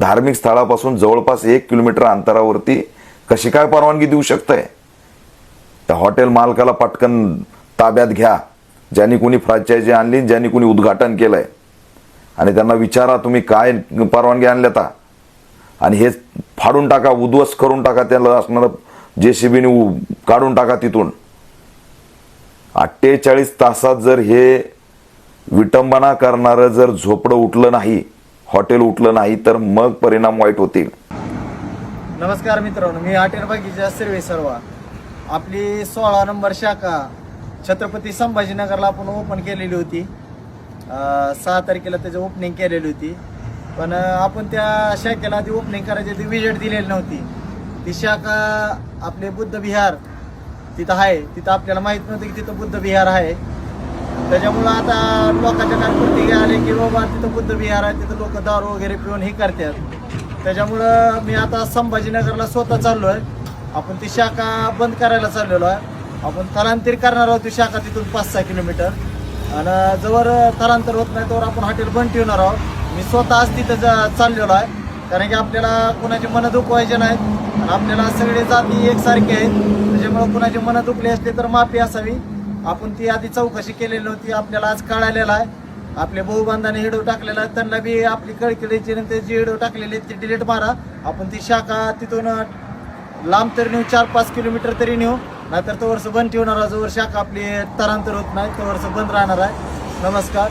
धार्मिक स्थळापासून जवळपास एक किलोमीटर अंतरावरती कशी काय परवानगी देऊ शकताय? त्या हॉटेल मालकाला पटकन ताब्यात घ्या. ज्यांनी कोणी फ्रँचायझी आणली ज्यांनी कोणी उद्घाटन केलंय. आणि त्यांना विचारा तुम्ही काय परवानगी आणल्याता आणि हे फाडून टाका उद्ध्वस्त करून टाका त्याला असणारं जे सी काढून टाका तिथून. अठ्ठेचाळीस तासात जर हे विटंबना करणारं जर झोपडं उठलं नाही हॉटेल उठलं नाही तर मग परिणाम वाईट होतील. नमस्कार मित्रांनो मी हॉटेल बागीचा सर्वे सर्वा. आपली सोळा नंबर शाखा छत्रपती संभाजीनगरला आपण ओपन केलेली होती. सहा तारखेला त्याची ओपनिंग केलेली होती. पण आपण त्या शाखेला आधी ओपनिंग करायची ती विजेट दिलेली नव्हती. ती शाखा आपले बुद्ध विहार तिथं आहे. तिथं आपल्याला माहीत नव्हतं की तिथं बुद्ध विहार आहे. त्याच्यामुळं आता लोकांच्या कानपुरती आले की बाबा तिथं बुद्धविहार आहे तिथं लोक दारू वगैरे पिऊन हे करतात. त्याच्यामुळं मी आता संभाजीनगरला स्वतः चाललो आहे आपण ती शाखा बंद करायला चाललेलो आहे. आपण स्थलांतर करणार आहोत ती शाखा तिथून पाच सहा किलोमीटर. आणि जवळ स्थलांतर होत नाही तोवर आपण हॉटेल बंद ठेवणार आहोत. मी स्वतः आज तिथं जा- चाललेलो आहे. कारण की आपल्याला कुणाची मनं दुखवायचे नाहीत. आणि आपल्याला सगळे जाती एकसारखे आहेत. त्याच्यामुळं कुणाची मनं दुखली असली तर माफी असावी. आपण ती आधी चौकशी केलेली होती आपल्याला आज कळालेलं आहे. आपले भाऊबांधाने हिडव टाकलेला आहे त्यांना बी आपली कळकळीची नंतर जी हिडव टाकलेली आहे ती डिलीट मारा. आपण ती शाखा तिथून लांब तरी नेऊ चार पाच किलोमीटर तरी नेऊ. नाहीतर तो वर्ष बंद ठेवणार जोवर शाखा आपली तरांतर होत नाही तो वर्ष बंद राहणार आहे. नमस्कार.